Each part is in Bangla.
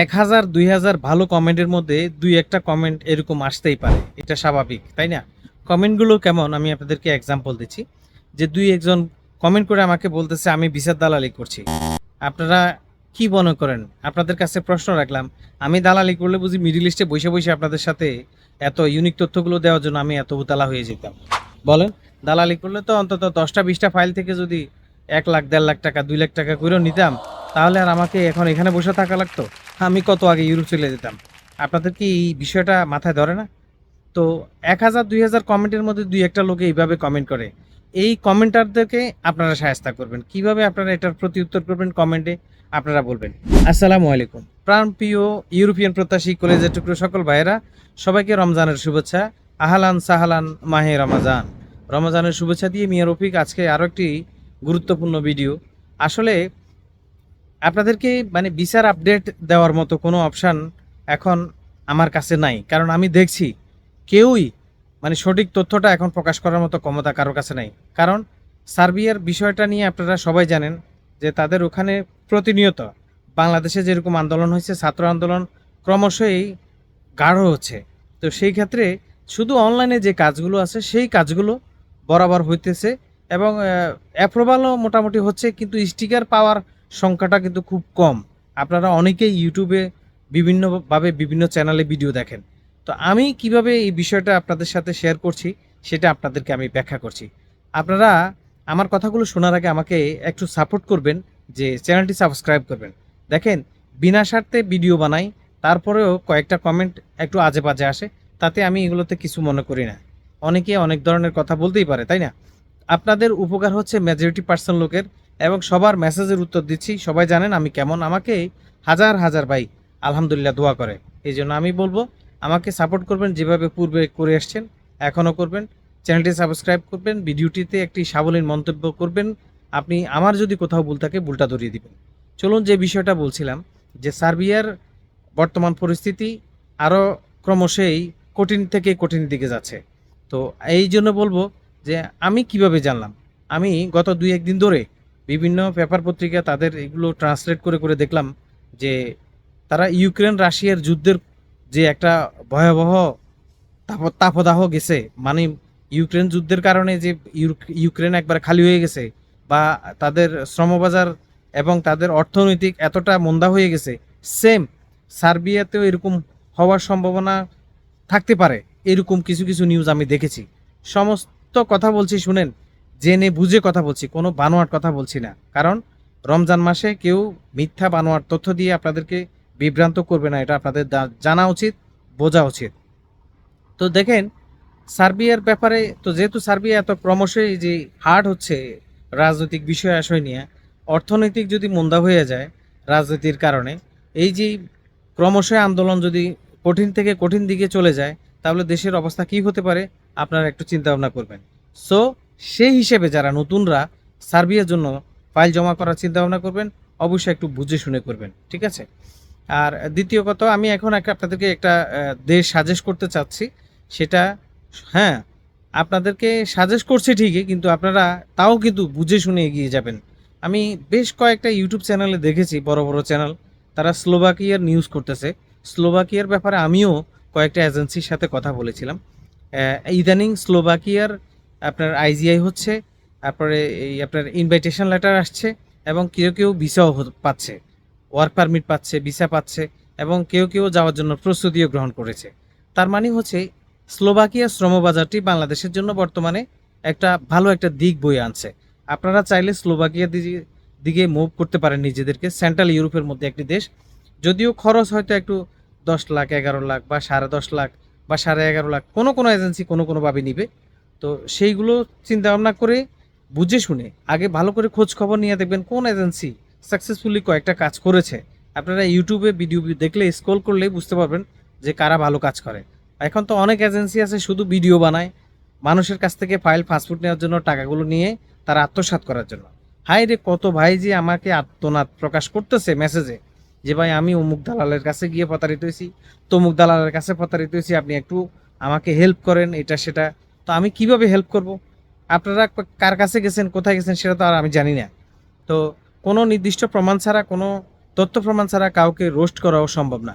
এক হাজার, দুই হাজার ভালো কমেন্টের মধ্যে দুই একটা কমেন্ট এরকম আসতেই পারে। এটা স্বাভাবিক, তাই না? কমেন্টগুলো কেমন? আমি আপনাদেরকে এক্সাম্পল দিচ্ছি। যে দুই একজন কমেন্ট করে আমাকে বলতেছে, আমি বিচার দালালি করছি। আপনারা কি মনে করেন? আপনাদের কাছে প্রশ্ন রাখলাম, আমি দালালি করলে বুঝি মিডিল ইস্টে বসে বসে আপনাদের সাথে এত ইউনিক তথ্যগুলো দেওয়ার জন্য আমি এত উতালা হয়ে যেতাম? বলেন, দালালি করলে তো অন্তত দশটা, বিশটা ফাইল থেকে যদি এক লাখ, দেড় লাখ টাকা, দুই লাখ টাকা করেও নিতাম, তাহলে আর আমাকে এখন এখানে বসে থাকা লাগতো? আমি কত আগে ইউরোপ চলে যেতাম। আপনাদের কি এই বিষয়টা মাথায় ধরে না? তো এক হাজার, দুই হাজার কমেন্টের মধ্যে দুই একটা লোকে এইভাবে কমেন্ট করে। এই কমেন্টারদেরকে আপনারা সাহায্য করবেন। কীভাবে আপনারা এটার প্রতি উত্তর করবেন কমেন্টে আপনারা বলবেন। আসসালামু আলাইকুম। প্রাণপ্রিয় ইউরোপিয়ান প্রত্যাশী কলেজের টুকরো সকল ভাইয়েরা, সবাইকে রমজানের শুভেচ্ছা। আহালান সাহালান মাহে রমাজান। রমজানের শুভেচ্ছা দিয়ে মিয়া রফিক আজকে আরও একটি গুরুত্বপূর্ণ ভিডিও আসলে আপনাদেরকে মানে বিচার আপডেট দেওয়ার মতো কোনো অপশান এখন আমার কাছে নাই। কারণ আমি দেখছি কেউই মানে সঠিক তথ্যটা এখন প্রকাশ করার মতো ক্ষমতা কারোর কাছে নাই। কারণ সার্বিয়ার বিষয়টা নিয়ে আপনারা সবাই জানেন যে তাদের ওখানে প্রতিনিয়ত বাংলাদেশে যেরকম আন্দোলন হয়েছে, ছাত্র আন্দোলন ক্রমশই গাঢ় হচ্ছে। তো সেই ক্ষেত্রে শুধু অনলাইনে যে কাজগুলো আছে, সেই কাজগুলো বরাবর হইতেছে এবং অ্যাপ্রুভালও মোটামুটি হচ্ছে, কিন্তু স্টিকার পাওয়ার সংখ্যাটা কিন্তু খুব কম। আপনারা অনেকেই ইউটিউবে বিভিন্নভাবে বিভিন্ন চ্যানেলে ভিডিও দেখেন। তো আমি কীভাবে এই বিষয়টা আপনাদের সাথে শেয়ার করছি, সেটা আপনাদেরকে আমি ব্যাখ্যা করছি। আপনারা আমার কথাগুলো শোনার আগে আমাকে একটু সাপোর্ট করবেন, যে চ্যানেলটি সাবস্ক্রাইব করবেন। দেখেন, বিনা স্বার্থে ভিডিও বানাই, তারপরেও কয়েকটা কমেন্ট একটু আজে বাজে আসে, তাতে আমি এগুলোতে কিছু মনে করি না। অনেকে অনেক ধরনের কথা বলতেই পারে, তাই না? আপনাদের উপকার হচ্ছে মেজরিটি পার্সন লোকের এবং সবার মেসেজের উত্তর দিচ্ছি। সবাই জানেন আমি কেমন। আমাকে হাজার হাজার ভাই আলহামদুলিল্লাহ দোয়া করে। এই জন্য আমি বলব, আমাকে সাপোর্ট করবেন যেভাবে পূর্বে করে আসছেন, এখনও করবেন। চ্যানেলটি সাবস্ক্রাইব করবেন, ভিডিওটিতে একটি সাবলীন মন্তব্য করবেন। আপনি আমার যদি কোথাও ভুল থাকে, ভুলটা ধরিয়ে দিবেন। চলুন যে বিষয়টা বলছিলাম, যে সার্বিয়ার বর্তমান পরিস্থিতি আরও ক্রমশই কঠিন থেকে কঠিন দিকে যাচ্ছে। তো এই জন্য বলব যে আমি কীভাবে জানলাম? আমি গত দুই একদিন ধরে বিভিন্ন পেপার পত্রিকা তাদের এগুলো ট্রান্সলেট করে করে দেখলাম যে তারা ইউক্রেন রাশিয়ার যুদ্ধের যে একটা ভয়াবহ তাপ তাপদাহ গেছে মানে ইউক্রেন যুদ্ধের কারণে যে ইউক্রেন একবার খালি হয়ে গেছে বা তাদের শ্রমবাজার এবং তাদের অর্থনৈতিক এতটা মন্দা হয়ে গেছে সেম সার্বিয়াতেও এরকম হওয়ার সম্ভাবনা থাকতে পারে, এরকম কিছু কিছু নিউজ আমি দেখেছি। সমস্ত কথা বলছি, শুনেন জেনে বুঝে কথা বলছি, কোনো বানোয়াট কথা বলছি না। কারণ রমজান মাসে কেউ মিথ্যা বানোয়াট তথ্য দিয়ে আপনাদেরকে বিভ্রান্ত করবে না, এটা আপনাদের জানা উচিত, বোঝা উচিত। তো দেখেন, সার্বিয়ার ব্যাপারে, তো যেহেতু সার্বিয়া এত ক্রমশই যে হার্ড হচ্ছে রাজনৈতিক বিষয় আশয় নিয়ে, অর্থনৈতিক যদি মন্দা হয়ে যায় রাজনীতির কারণে, এই যে ক্রমশই আন্দোলন যদি কঠিন থেকে কঠিন দিকে চলে যায়, তাহলে দেশের অবস্থা কি হতে পারে, আপনারা একটু চিন্তা ভাবনা করবেন। সো সেই হিসেবে যারা নতুনরা সার্বিয়ার জন্য ফাইল জমা করার চিন্তা ভাবনা করবেন, অবশ্যই একটু বুঝে শুনে করবেন, ঠিক আছে? আর দ্বিতীয় কথা, আমি এখন আপনাদেরকে একটা দেশ সাজেস্ট করতে চাচ্ছি। সেটা হ্যাঁ আপনাদেরকে সাজেস্ট করছি ঠিকই, কিন্তু আপনারা তাও কিন্তু বুঝে শুনে এগিয়ে যাবেন। আমি বেশ কয়েকটা ইউটিউব চ্যানেলে দেখেছি, বড় বড় চ্যানেল তারা স্লোভাকিয়ার নিউজ করতেছে। স্লোভাকিয়ার ব্যাপারে আমিও কয়েকটা এজেন্সির সাথে কথা বলেছিলাম। ইদানিং স্লোভাকিয়ার আপনার আইজিআই হচ্ছে, তারপরে এই আপনার ইনভাইটেশন লেটার আসছে এবং কেউ কেউ ভিসাও পাচ্ছে ওয়ার্ক পারমিট পাচ্ছে ভিসা পাচ্ছে এবং কেউ কেউ যাওয়ার জন্য প্রস্তুতিও গ্রহণ করেছে। তার মানে হচ্ছে স্লোভাকিয়া শ্রমবাজারটি বাংলাদেশের জন্য বর্তমানে একটা ভালো একটা দিক বয়ে আনছে। আপনারা চাইলে স্লোভাকিয়ার দিকে- দিকে মুভ করতে পারেন নিজেদেরকে। সেন্ট্রাল ইউরোপের মধ্যে একটি দেশ। যদিও খরচ হয়তো একটু দশ লাখ, এগারো লাখ বা সাড়ে দশ লাখ বা সাড়ে এগারো লাখ কোনো কোনো এজেন্সি কোনো কোনোভাবে নিবে। তো সেইগুলো চিন্তা ভাবনা করে বুঝে শুনে, আগে ভালো করে খোঁজ খবর নিয়ে দেখবেন কোন এজেন্সি সাকসেসফুলি কয়েকটা কাজ করেছে। আপনারা ইউটিউবে ভিডিও দেখলে স্ক্রল করলেই বুঝতে পারবেন যে কারা ভালো কাজ করে। এখন তো অনেক এজেন্সি আছে শুধু ভিডিও বানায়, মানুষের কাছ থেকে ফাইল ফাস্টফুড নেওয়ার জন্য, টাকাগুলো নিয়ে তারা আত্মসাৎ করার জন্য। হাই রে, কত ভাই যে আমাকে আত্মনাদ প্রকাশ করতেছে মেসেজে যে, ভাই, আমি অমুক দালালের কাছে গিয়ে প্রতারিত হয়েছি, তমুক দালালের কাছে প্রতারিত হয়েছি, আপনি একটু আমাকে হেল্প করেন, এটা সেটা তো আমি কীভাবে হেল্প করব? আপনারা কার কাছে গেছেন, কোথায় গেছেন সেটা তো আর আমি জানি না। তো কোনো নির্দিষ্ট প্রমাণ ছাড়া, কোনো তথ্য প্রমাণ ছাড়া কাউকে রোস্ট করাও সম্ভব না।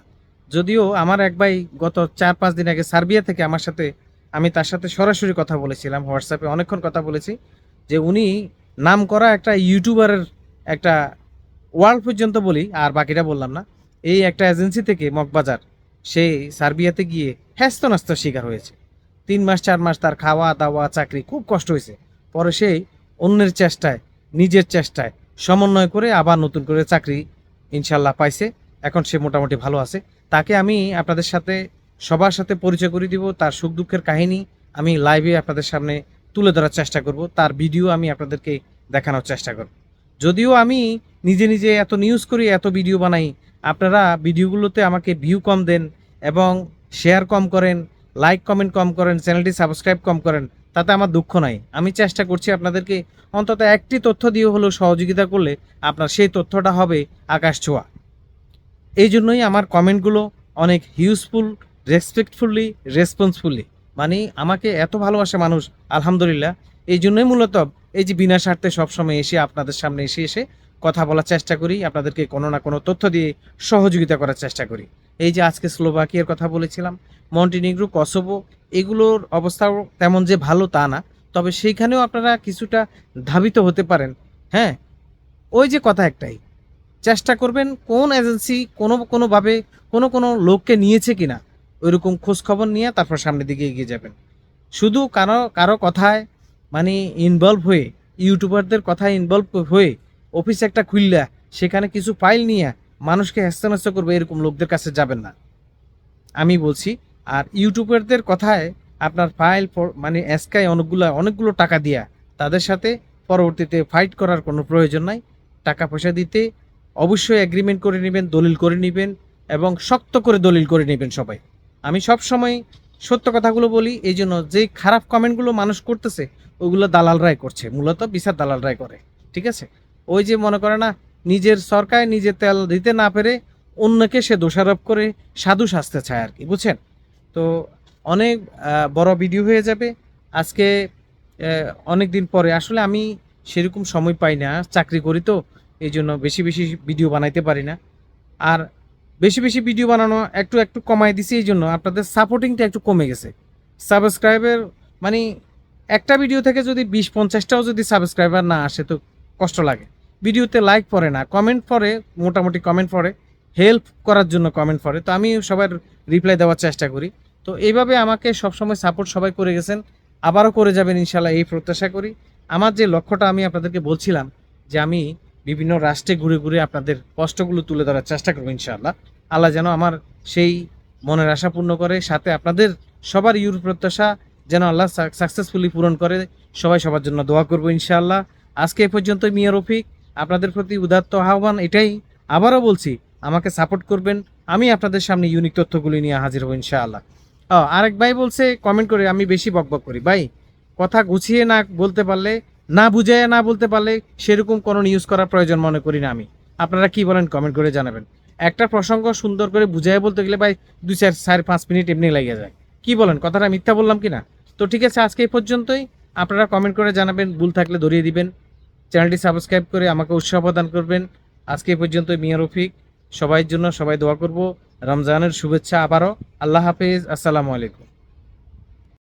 যদিও আমার এক ভাই গত চার পাঁচ দিন আগে সার্বিয়া থেকে আমার সাথে, আমি তার সাথে সরাসরি কথা বলেছিলাম, হোয়াটসঅ্যাপে অনেকক্ষণ কথা বলেছি, যে উনি নাম করা একটা ইউটিউবারের একটা ওয়ার্ল্ড পর্যন্ত বলি, আর বাকিটা বললাম না, এই একটা এজেন্সি থেকে মগবাজার সেই সার্বিয়াতে গিয়ে হ্যাস্ত নাস্ত শিকার হয়েছে। তিন মাস, চার মাস তার খাওয়া দাওয়া, চাকরি খুব কষ্ট হয়েছে। পরে সেই অন্যের চেষ্টায়, নিজের চেষ্টায় সমন্বয় করে আবার নতুন করে চাকরি ইনশাল্লাহ পাইছে। এখন সে মোটামুটি ভালো আছে। তাকে আমি আপনাদের সাথে, সবার সাথে পরিচয় করে দিব তার সুখ দুঃখের কাহিনী। আমি লাইভে আপনাদের সামনে তুলে ধরার চেষ্টা করব। তার ভিডিও আমি আপনাদেরকে দেখানোর চেষ্টা করব। যদিও আমি নিজে নিজে এত নিউজ করি, এত ভিডিও বানাই, আপনারা ভিডিওগুলোতে আমাকে ভিউ কম দেন এবং শেয়ার কম করেন। লাইক কমেন্ট কম করেন চ্যানেলটি সাবস্ক্রাইব কম করেন, তাতে আমার দুঃখ নাই। আমি চেষ্টা করছি আপনাদেরকে অন্তত একটি তথ্য দিয়ে হলেও সহযোগিতা করলে আপনার সেই তথ্যটা হবে আকাশ ছোঁয়া। এই জন্যই আমার কমেন্টগুলো অনেক হিউজফুল রেসপেক্টফুলি রেসপন্সফুলি মানে আমাকে এত ভালোবাসে মানুষ, আলহামদুলিল্লাহ। এই জন্যই মূলত এই যে বিনা স্বার্থে সবসময় এসে আপনাদের সামনে এসে এসে কথা বলার চেষ্টা করি, আপনাদেরকে কোনো না কোনো তথ্য দিয়ে সহযোগিতা করার চেষ্টা করি। এই যে আজকে স্লোভাকিয়ার কথা বলেছিলাম, মন্টিনিগ্রো, কসোভো, এগুলোর অবস্থাও তেমন যে ভালো তা না। তবে সেইখানেও আপনারা কিছুটা ধাবিত হতে পারেন। হ্যাঁ ওই যে কথা একটাই, চেষ্টা করবেন কোন এজেন্সি কোনো, কোনোভাবে কোনো কোনো লোককে নিয়েছে কি না ওইরকম খোঁজ খবর নিয়ে তারপর সামনের দিকে এগিয়ে যাবেন। শুধু কারও কারও কথায় মানে ইনভলভ হয়ে ইউটিউবারদের কথায় ইনভলভ হয়ে অফিস একটা খুললা, সেখানে কিছু ফাইল নিয়ে মানুষকে হ্যাস্তান্যস্ত করবে, এরকম লোকদের কাছে যাবেন না। আমি বলছি, আর ইউটিউবারদের কথায় আপনার ফাইল মানে এসকাই অনেকগুলো অনেকগুলো টাকা দিয়া তাদের সাথে পরবর্তীতে ফাইট করার কোনো প্রয়োজন নাই। টাকা পয়সা দিতে অবশ্যই এগ্রিমেন্ট করে নেবেন, দলিল করে নেবেন এবং শক্ত করে দলিল করে নেবেন সবাই। আমি সব সময় সত্য কথাগুলো বলি এই জন্য যে খারাপ কমেন্টগুলো মানুষ করতেছে, ওগুলো দালালরাই করছে, মূলত বিচার দালালরাই করে, ঠিক আছে? ওই যে মনে করে না নিজের সরকার নিজে তেল দিতে না পেরে অন্যকে সে দোষারোপ করে সাধু সাজতে চায় আর কি, বুঝছেন? তো অনেক বড় ভিডিও হয়ে যাবে। আজকে অনেক দিন পরে, আসলে আমি সেরকম সময় পাই না, চাকরি করি তো, এই জন্য বেশি বেশি ভিডিও বানাইতে পারি না। আর বেশি বেশি ভিডিও বানানো একটু একটু কমাই দিছি, এই জন্য আপনাদের সাপোর্টিংটা একটু কমে গেছে। সাবস্ক্রাইবের মানে একটা ভিডিও থেকে যদি বিশ পঞ্চাশটাও যদি সাবস্ক্রাইবার না আসে, তো কষ্ট লাগে। ভিডিওতে লাইক পড়ে না কমেন্ট পড়ে, মোটামুটি কমেন্ট পড়ে হেল্প করার জন্য কমেন্ট পড়ে। তো আমি সবার রিপ্লাই দেওয়ার চেষ্টা করি। তো এইভাবে আমাকে সবসময় সাপোর্ট সবাই করে গেছেন, আবারও করে যাবেন ইনশাল্লাহ এই প্রত্যাশা করি। আমার যে লক্ষ্যটা আমি আপনাদেরকে বলছিলাম, যে আমি বিভিন্ন রাষ্ট্রে ঘুরে ঘুরে আপনাদের কষ্টগুলো তুলে ধরার চেষ্টা করব ইনশাআল্লাহ। আল্লাহ যেন আমার সেই মনের আশা পূর্ণ করে, সাথে আপনাদের সবার ইউর প্রত্যাশা যেন আল্লাহ সাকসেসফুলি পূরণ করে, সবাই সবার জন্য দোয়া করব ইনশাআল্লাহ। আজকে এ পর্যন্ত মিয়া রফিক। আপনাদের প্রতি উদাত্ত আহ্বান এটাই। আবারও বলছি, আমাকে সাপোর্ট করবেন। আমি আপনাদের সামনে ইউনিক তথ্যগুলি নিয়ে হাজির হব ইনশাআল্লাহ। ও আরেক ভাই বলছে কমেন্ট করে আমি বেশি বকবক করি। ভাই, কথা গুছিয়ে না বলতে পারলে, না বুঝাইয়া না বলতে পারলে সেরকম কোনো নিউজ করার প্রয়োজন মনে করি না আমি। আপনারা কি বলেন কমেন্ট করে জানাবেন। একটা প্রসঙ্গ সুন্দর করে বুঝাইয়া বলতে গেলে ভাই, দুই চার চার, পাঁচ মিনিট এমনি লেগে যায়। কি বলেন, কথাটা মিথ্যা বললাম কি না তো ঠিক আছে, আজকে এই পর্যন্তই। আপনারা কমেন্ট করে জানাবেন, ভুল থাকলে ধরিয়ে দিবেন। চ্যানেলটি সাবস্ক্রাইব করে আমাকে উৎসাহ প্রদান করবেন। আজকে পর্যন্ত মিয়া রফিক। সবাই জন্য সবাই দোয়া করব। রমজানের শুভেচ্ছা আবারও। আল্লাহ হাফিজ। আসসালামু আলাইকুম।